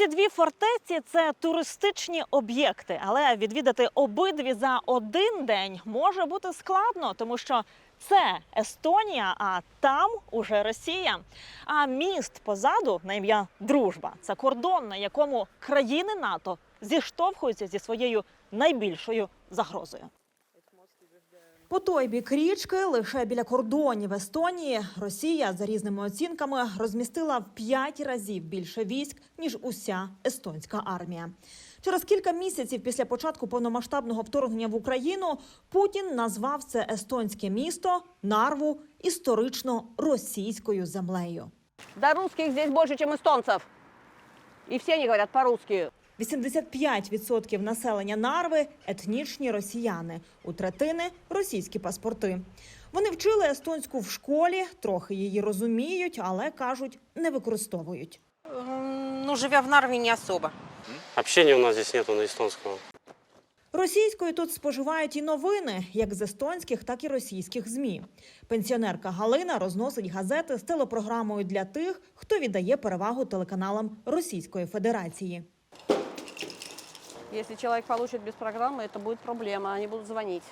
Ці дві фортеці це туристичні об'єкти, але відвідати обидві за один день може бути складно, тому що це Естонія, а там уже Росія. А міст позаду на ім'я Дружба це кордон, на якому країни НАТО зіштовхуються зі своєю найбільшою загрозою. По той бік річки, лише біля кордонів Естонії, Росія за різними оцінками розмістила в п'ять разів більше військ ніж уся естонська армія. Через кілька місяців після початку повномасштабного вторгнення в Україну Путін назвав це естонське місто Нарву історично російською землею. Да русских здесь больше, чем эстонцев. И все они говорят по-русски. 85% населення Нарви етнічні росіяни, у третини російські паспорти. Вони вчили естонську в школі, трохи її розуміють, але кажуть, не використовують. Ну, живя в Нарве, не особо. Общения у нас здесь нету на эстонского. Російською тут споживають і новини, як з естонських, так і російських змі. Пенсіонерка Галина розносить газети з телепрограмою для тих, хто віддає перевагу телеканалам Російської Федерації. Если человек получит без программы, это будет проблема. Они будут звонить.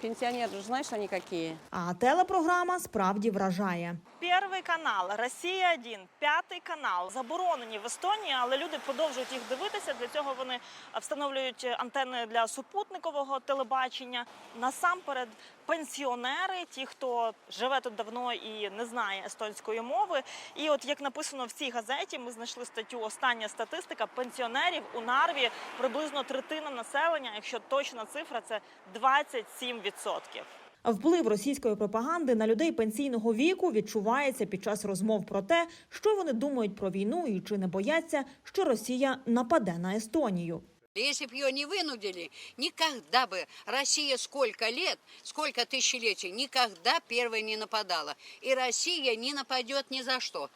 Пенсионеры же знаешь, они какие? А телепрограма справді вражає. Перший канал, Росія 1 п'ятий канал заборонені в Естонії, але люди продовжують їх дивитися. Для цього вони встановлюють антени для супутникового телебачення. Насамперед, пенсіонери, ті, хто живе тут давно і не знає естонської мови. І от як написано в цій газеті, ми знайшли статтю Остання статистика пенсіонерів у Нарві приблизно третина населення. Якщо точна цифра, це 27%. Вплив російської пропаганди на людей пенсійного віку відчувається під час розмов про те, що вони думають про війну і чи не бояться, що Росія нападе на Естонію. Если бы ее не вынудили, никогда бы Россия сколько лет, сколько тысячелетий, никогда первой не нападала. И Россия не нападет ни за что.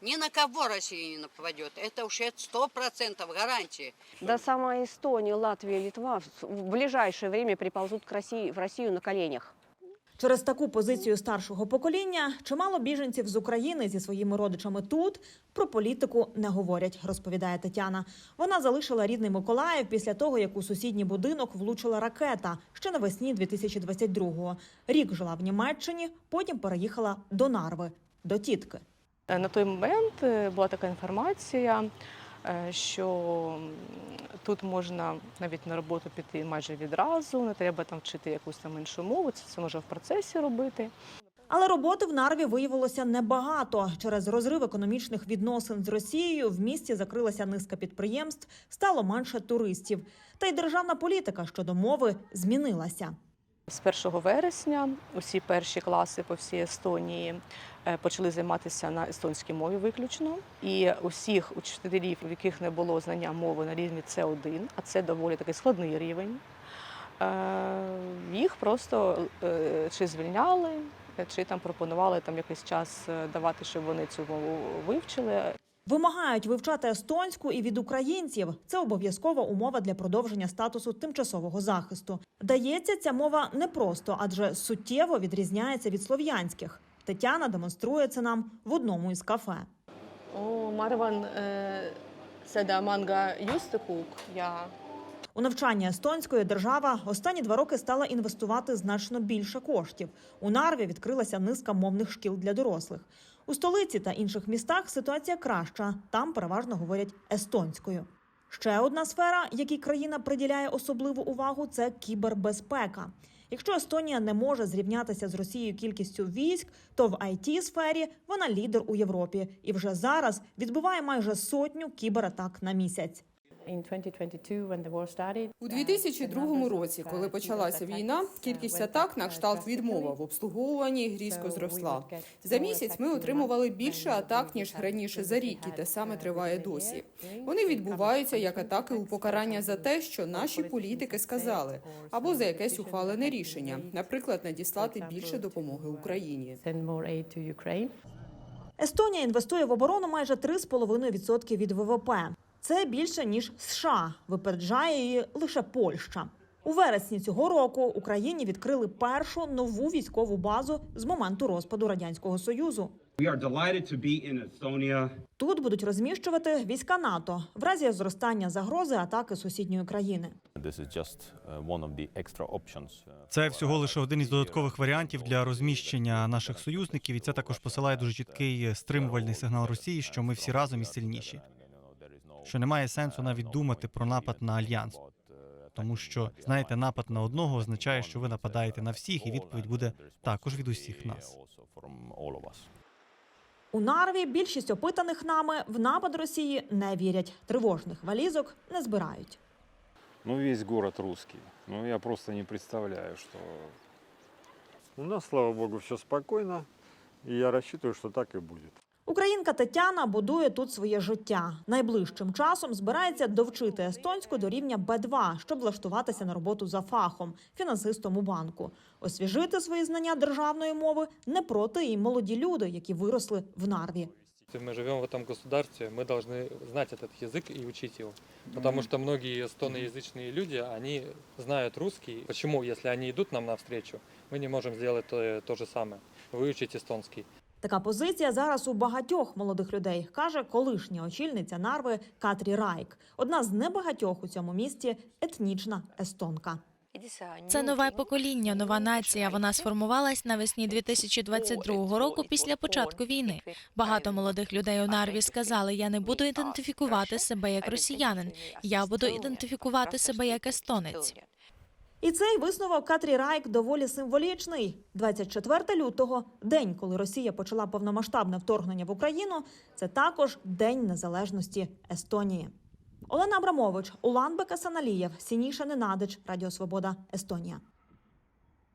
Ни на кого Россия не нападет. Это уж сто процентов гарантии. Да сама Эстония, Латвия, Литва в- в ближайшее время приползут к России, в Россию на коленях. Через таку позицію старшого покоління чимало біженців з України зі своїми родичами тут про політику не говорять, розповідає Тетяна. Вона залишила рідний Миколаїв після того, як у сусідній будинок влучила ракета ще навесні 2022-го. Рік жила в Німеччині, потім переїхала до Нарви, до тітки. Е, На той момент е, була така інформація, е, що тут можна навіть на роботу піти майже відразу, не треба там вчити якусь там іншу мову, це все можна в процесі робити. Але роботи в Нарві виявилося небагато. Через розрив економічних відносин з Росією в місті закрилася низка підприємств, стало менше туристів. Та й державна політика щодо мови змінилася. З 1 вересня усі перші класи по всій Естонії почали займатися на естонській мові виключно. І усіх учителів, в яких не було знання мови на рівні С1, а це доволі такий складний рівень, е, їх просто е, чи звільняли, чи там пропонували там якийсь час е, давати, щоб вони цю мову вивчили. Вимагають вивчати естонську і від українців. Це обов'язкова умова для продовження статусу тимчасового захисту. Дається ця мова непросто, адже суттєво відрізняється від слов'янських. Тетяна демонструє це нам в одному із кафе. О, Марван seda манга. Я У навчання естонської держава останні два роки стала інвестувати значно більше коштів. У Нарві відкрилася низка мовних шкіл для дорослих. У столиці та інших містах ситуація краща. Там переважно говорять естонською. Ще одна сфера, якій країна приділяє особливу увагу, це кібербезпека. Якщо Естонія не може зрівнятися з Росією кількістю військ, то в it сфері вона лідер у Європі і вже зараз відбиває майже сотню кібератак на місяць. У 2002 році, коли почалася війна, кількість атак на кшталт відмова в обслуговуванні різко зросла. За місяць ми отримували більше атак ніж раніше за рік, і те саме триває досі. Вони відбуваються як атаки у покарання за те, що наші політики сказали, або за якесь ухвалене рішення, наприклад, надіслати більше допомоги Україні. Естонія інвестує в оборону майже 3,5% від ВВП. Це більше ніж США. Випереджає її лише Польща. У вересні цього року Україні відкрили першу нову військову базу з моменту розпаду радянського союзу. Тут будуть розміщувати війська НАТО в разі зростання загрози атаки сусідньої країни. Uh, uh, Це всього лише один із додаткових варіантів для розміщення наших союзників, і це також посилає дуже чіткий стримувальний сигнал Росії, що ми всі разом і сильніші. Що немає сенсу навіть думати про напад на альянс, тому що знаєте, напад на одного означає, що ви нападаєте на всіх, і відповідь буде також від усіх нас. У Нарві більшість опитаних нами в напад Росії не вірять. Тривожних валізок не збирають. Ну, весь город русский. Ну, я просто не представляю, что... У нас, слава богу, все спокойно, и я рассчитываю, что так и будет. Українка Тетяна будує тут своє життя. Найближчим часом збирається довчити естонську до рівня Б2, щоб влаштуватися на роботу за фахом, фінансистом у банку. Освіжити свої знання державної мови не проти і молоді люди, які виросли в Нарві. Мы живем в этом государстве, мы должны знать этот язык и учить его. Потому что многие эстоноязычные люди, они знают русский. Почему, если они идут нам навстречу, мы не можем сделать то, то же самое, выучить эстонский? Така позиція зараз у багатьох молодих людей, каже колишня очільниця Нарви Катрі Райк, одна з небагатьох у цьому місті етнічна естонка. Це нове покоління, нова нація. Вона сформувалась навесні 2022 року після початку війни. Багато молодих людей у Нарві сказали: я не буду ідентифікувати себе як росіянин, я буду ідентифікувати себе як естонець. І цей висновок Катрі Райк доволі символічний. 24 лютого, день, коли Росія почала повномасштабне вторгнення в Україну, це також День Незалежності Естонії. Олена Абрамович, Улан Бекасаналієв, Сініша Ненадич, Радіо Свобода, Естонія.